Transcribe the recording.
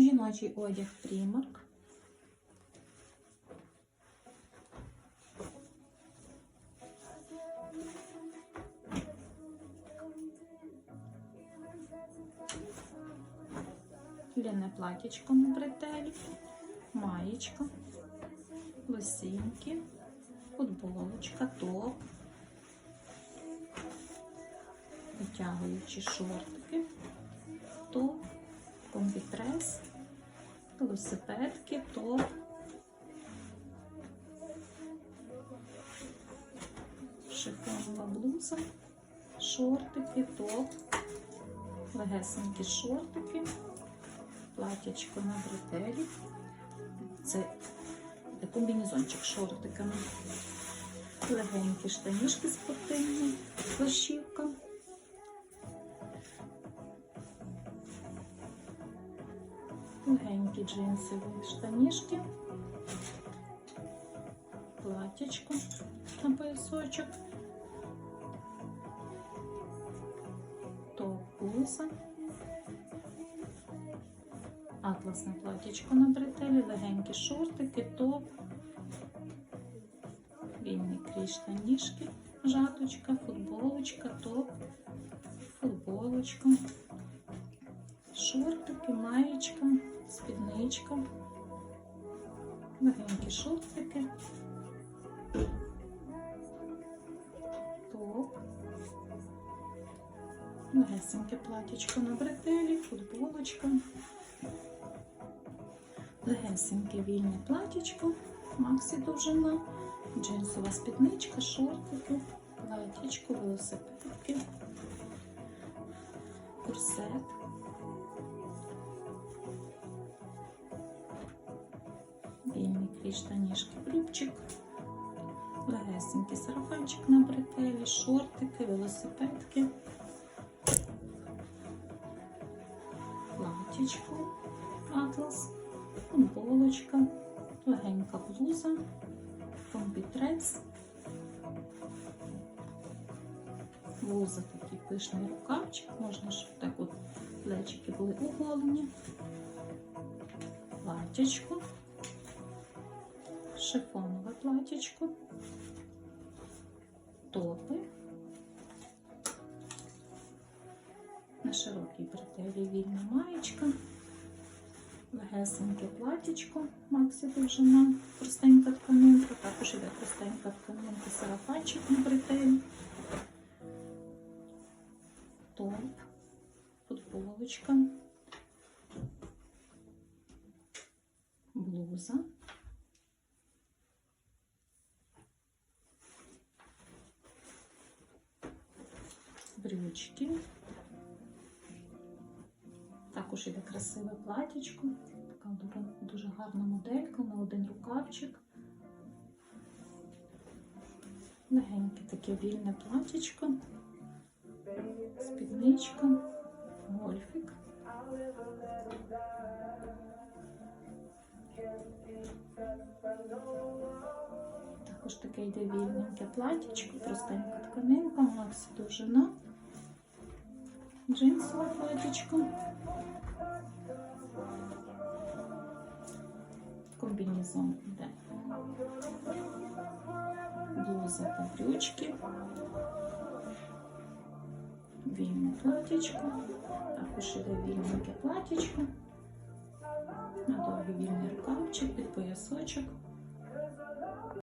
Жіночий одяг примарк. Ляне платічко на бретелі, маєчка, лосінки, футболочка, топ, витягуючі шортики, топ, комбітрес, велосипедки, топ. Шифонова блуза, шортики, топ, легесенькі шортики, платячко на бретелі. Це комбінезончик шортиками. Легенькі штанішки спортивні, плащівка. Легенькі джинсові штанішки. Платячко на поясочок. Топ блуза. Атласне платічко на бретелі, легенькі шортики, топ, вільні крізь штанішки, жаточка, футболочка, топ, футболочка, шортики, маєчка, спідничка, легенькі шортики, топ, легесеньке платічко на бретелі, футболочка. Легесеньке вільне платічко, максі довжина, джинсова спідничка, шортики, платічко, велосипедки, курсет. Крізь штанішки, брючик, легесенький сарафанчик на бретелі, шортики, велосипедки, платічко, атлас футболочка, легенька блуза, комбітрес, блуза такий пишний рукавчик, можна, щоб так от плечики були оголені, платячко, шифонове платячко, топи. На широкій бретелі вільна маєчка. Легесеньке платічко, Максі довжина, простенька тканинка, також іде простенька тканинка, сарафанчик на бретелі, топ, футболочка, блуза. Брючки. Також іде красиве платічко, така дуже, гарна моделька на один рукавчик. Легеньке таке вільне платічко, спідничка, гольфік. Також таке йде вільненьке платічко, простенька тканинка, максі довжина, джинсове платічко. комбінезон йде. Блуза та брючки. Вільне платічко. Також іде вільненьке платічко. На вільний рукавчик під поясочок.